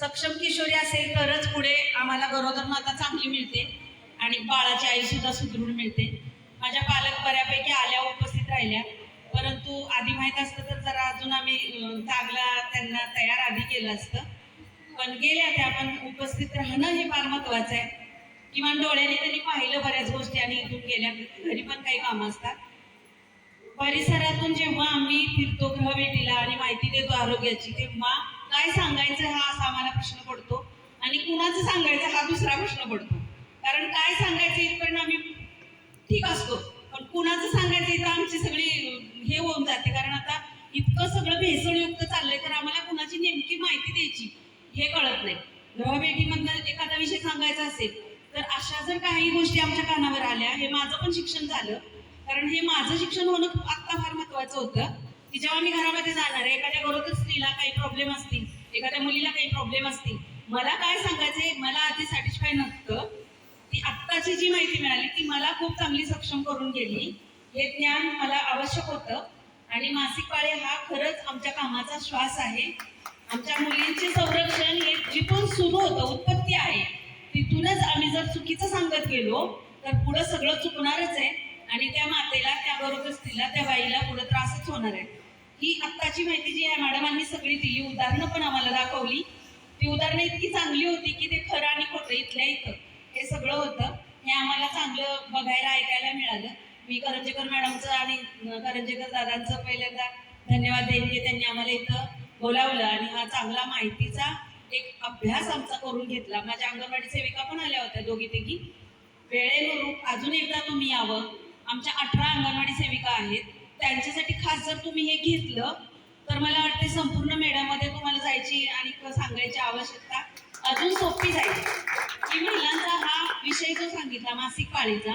सक्षम किशोरी असेल तरच पुढे आम्हाला गरोदर माता चांगली मिळते आणि बाळाची आई सुद्धा सुदृढ मिळते. माझ्या पालक बऱ्यापैकी आल्या उपस्थित राहिल्या. परंतु आधी माहीत असतं तर जरा अजून आम्ही चांगला त्यांना तयार आधी केलं असतं. पण गेल्या त्या पण उपस्थित राहणं हे फार महत्वाचं आहे. किमान डोळ्याने त्यांनी पाहिलं बऱ्याच गोष्टी आणि इथून गेल्या घरी पण काही कामं असतात. परिसरातून जेव्हा आम्ही फिरतो गृहभेटीला आणि माहिती देतो आरोग्याची तेव्हा काय सांगायचं हा असा आम्हाला प्रश्न पडतो आणि कुणाचं सांगायचं हा दुसरा प्रश्न पडतो. कारण काय सांगायचं इथपर्यंत आम्ही ठीक असतो. पण कुणाचं सांगायचं इथं आमची सगळी हे होऊन जाते. कारण आता इतकं सगळं भेसळयुक्त चाललंय तर आम्हाला कुणाची नेमकी माहिती द्यायची हे कळत नाही. गृहभेटीमधनं एखादा विषय सांगायचा असेल तर अशा जर काही गोष्टी आमच्या कानावर आल्या हे माझं पण शिक्षण झालं. कारण हे माझं शिक्षण होणं खूप आत्ता फार महत्वाचं होतं. की जेव्हा मी घरामध्ये जाणार आहे एखाद्या घरातच स्त्रीला काही प्रॉब्लेम असतील एखाद्या मुलीला काही प्रॉब्लेम असतील मला काय सांगायचंय मला आधी सॅटिस्फाय नसतं ती आत्ताची जी माहिती मिळाली ती मला खूप चांगली सक्षम करून गेली. हे ज्ञान मला आवश्यक होतं. आणि मासिक पाळी हा खरंच आमच्या कामाचा श्वास आहे. आमच्या मुलींचे संरक्षण हे जिथून सुरू होतं उत्पत्ती आहे तिथूनच आम्ही जर चुकीचं सांगत गेलो तर पुढं सगळं चुकणारच आहे. आणि त्या मातेला त्या बरोबर स्त्रीला त्या बाईला पुढं त्रासच होणार आहे. ही आत्ताची माहिती जी आहे मॅडमांनी सगळी दिली. उदाहरणं पण आम्हाला दाखवली. ती उदाहरणं इतकी चांगली होती की ते खरं आणि खोटं इथल्या इथं. हे सगळं होतं. हे आम्हाला चांगलं बघायला ऐकायला मिळालं. मी करंजेकर मॅडमचं आणि करंजेकर दादांचं पहिल्यांदा धन्यवाद देईन की त्यांनी आम्हाला इथं बोलावलं. आणि हा चांगला माहितीचा एक अभ्यास आमचा करून घेतला. माझ्या अंगणवाडी सेविका पण आल्या होत्या दोघी तिघी. वेळेनुरूप अजून एकदा तुम्ही यावं. आमच्या अठरा अंगणवाडी सेविका आहेत. त्यांच्यासाठी खास जर तुम्ही हे घेतलं तर मला वाटते संपूर्ण मेळ्यामध्ये तुम्हाला जायची आणि सांगायची आवश्यकता अजून सोपी जाईल. की महिलांचा हा विषय जो सांगितला मासिक पाळीचा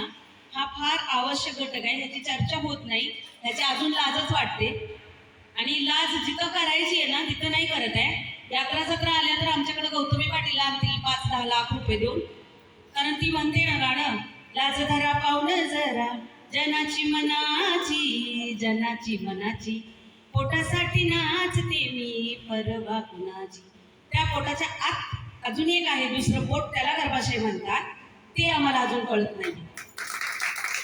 हा फार आवश्यक घटक आहे. ह्याची चर्चा होत नाही. ह्याची अजून लाजच वाटते. आणि लाज जिथं करायची आहे ना तिथं नाही करत आहे. यात्रा जत्रा आल्या तर आमच्याकडे गौतमी पाटील आणतील पाच दहा लाख रुपये देऊन. कारण ती म्हणते ना गाणं लाज धरा पाहुणं जरा जनाची मनाची जनाची मनाची. पोटासाठी नाचते मी परवा कुणाची. त्या पोटाच्या आत अजून एक आहे दुसरं पोट त्याला गर्भाशय म्हणतात. ते आम्हाला अजून कळत नाही.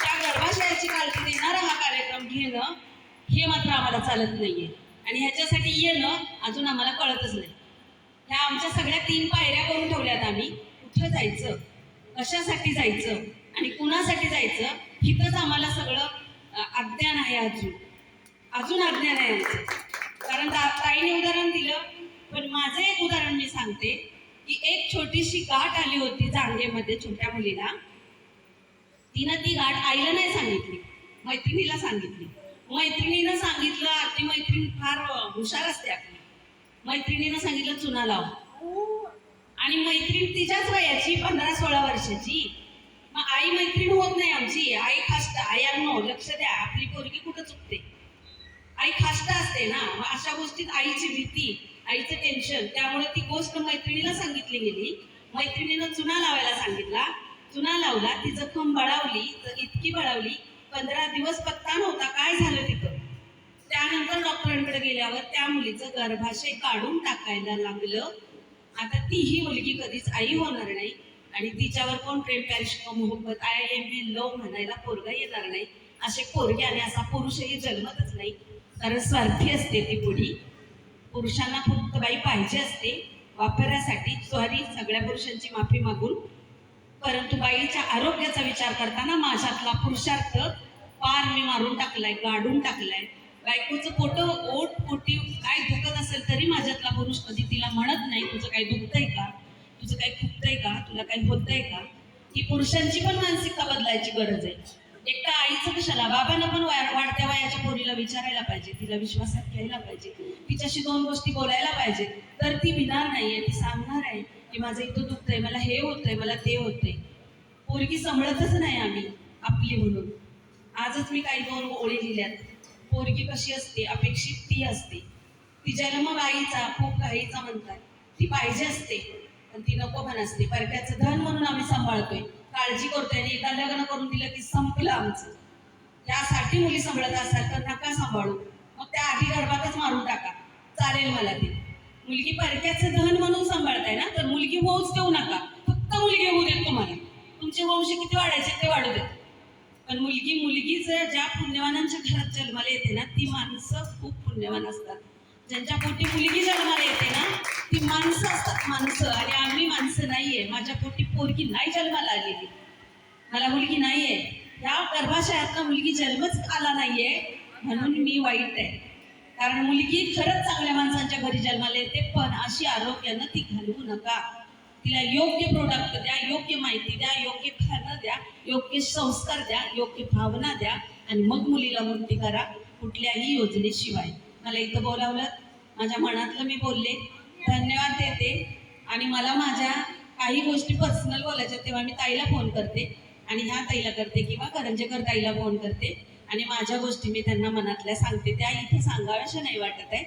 त्या गर्भाशयाची काळजी देणारा हा कार्यक्रम घेणं हे मात्र आम्हाला चालत नाहीये. आणि ह्याच्यासाठी येणं अजून आम्हाला कळतच नाही. ह्या आमच्या सगळ्या तीन पायऱ्या करून ठेवल्यात आम्ही. कुठं जायचं? कशासाठी जायचं? आणि कुणासाठी जायचं? हिथंच आम्हाला सगळं अज्ञान आहे अजून. अजून अज्ञान आहे कारण ताईने उदाहरण दिलं पण माझं एक उदाहरण मी सांगते की एक छोटीशी गाठ आली होती जांगेमध्ये छोट्या मुलीला. तिनं ती गाठ आईला नाही सांगितली मैत्रिणीला सांगितली. मैत्रिणीनं सांगितलं आपली मैत्रीण फार हुशार असते आपली. मैत्रिणीनं सांगितलं चुना लाव. आणि मैत्रीण तिच्याच वयाची पंधरा सोळा वर्षाची. मग आई मैत्रीण होत नाही आमची. आई खास्त आई हो, लक्ष द्या. आपली पोरगी कुठं चुकते? आई खास्त असते ना. मग अशा गोष्टीत आईची भीती आईचं टेन्शन त्यामुळे ती गोष्ट मैत्रिणीला सांगितली गेली. मैत्रिणीनं चुना लावायला सांगितला. चुना लावला ती जखम बळावली इतकी बळावली पंधरा दिवस पत्ता नव्हता काय झालं तिथं? त्यानंतर डॉक्टरांकडे गेल्यावर त्या मुलीचं गर्भाशय काढून टाकायला लागलं. आता ती ही मुलगी कधीच आई होणार नाही. आणि तिच्यावर कोण प्रेम पॅरिश मोहब्बत आय एम बी लव म्हणायला पोरगा येणार नाही. असे पोरगे आणि असा पुरुषही जन्मतच नाही. कारण स्वार्थी असते ती पुढी. पुरुषांना फक्त बाई पाहिजे असते. वापरासाठी सॉरी सगळ्या पुरुषांची माफी मागून. परंतु बाईच्या आरोग्याचा विचार करताना माझ्यातला पुरुषार्थ पार मी मारून टाकलाय गाडून टाकलाय. बायकोचं पोट ओट पोटी काय दुखत असेल तरी माझ्यातला पुरुष कधी तिला म्हणत नाही तुझं काही दुखतंय का? तुझं काही खुपतंय का? तुला काही होतंय का? ही पुरुषांची पण मानसिकता बदलायची गरज आहे. एकटा आईचं कशाला? बाबांना पण वाढत्या वयाच्या पोरीला विचारायला पाहिजे. तिला विश्वासात घ्यायला पाहिजे. तिच्याशी दोन गोष्टी बोलायला पाहिजे. तर ती भिणार नाहीये ती सांगणार आहे की माझं इथं दुखतंय मला हे होतंय मला ते होतंय. पोरगी सांभाळतच नाही आम्ही आपली म्हणून. आजच मी काही दोन ओळी लिहिल्यात. पोरगी कशी असते? अपेक्षित ती असते. ती जन्म आईचा खूप काहीचा म्हणतात. ती पाहिजे असते. पण ती नको पण असते परक्याचं धन म्हणून आम्ही सांभाळतोय. काळजी करतोय आणि एकदा लग्न करून दिलं की संपलं आमचं. यासाठी मुली सांभाळत असतात तर नका सांभाळू. मग त्या आधी गर्भातच मारून टाका. चालेल मला ते. मुलगी परक्याचं धन म्हणून सांभाळताय ना तर मुलगी होऊच देऊ नका. फक्त मुलगी होऊ देत तुम्हाला. तुमचे वंश किती वाढायचे ते वाढू देत. पण मुलगी मुलगी जर ज्या पुण्यवानांच्या घरात जन्माला येते ना ती माणसं खूप पुण्यवान असतात. ज्यांच्या पोटी मुलगी जन्माला येते ना ती माणसं असतात माणसं आणि आम्ही माणसं नाहीये. माझ्या पोटी पोरगी नाही जन्माला आलेली. मला मुलगी नाहीये. या गर्भाशयातनं मुलगी जन्मच आला नाहीये म्हणून मी वाईट आहे. कारण मुलगी खरंच चांगल्या माणसांच्या घरी जन्माला येते पण अशी आरोग्यानं ती घालवू नका. तिला योग्य प्रोडक्ट द्या योग्य माहिती द्या योग्य खाणं द्या योग्य संस्कार द्या योग्य भावना द्या आणि मग मुलीला मुक्ती करा कुठल्याही योजनेशिवाय. मला इथं बोलावलं. माझ्या मनातलं मी बोलले. धन्यवाद देते. आणि मला माझ्या काही गोष्टी पर्सनल बोलायच्या तेव्हा मी ताईला फोन करते. आणि ह्या ताईला करते किंवा करंजेकर ताईला फोन करते. आणि माझ्या गोष्टी मी त्यांना मनातल्या सांगते. त्या इथे सांगाव्याशा नाही वाटत आहे.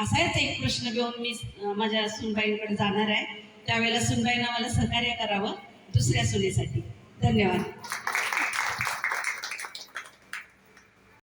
असाच एक प्रश्न घेऊन मी माझ्या सुनबाईंकडे जाणार आहे. त्यावेळेला सुनबाईंना मला सहकार्य करावं दुसऱ्या सुनेसाठी. धन्यवाद.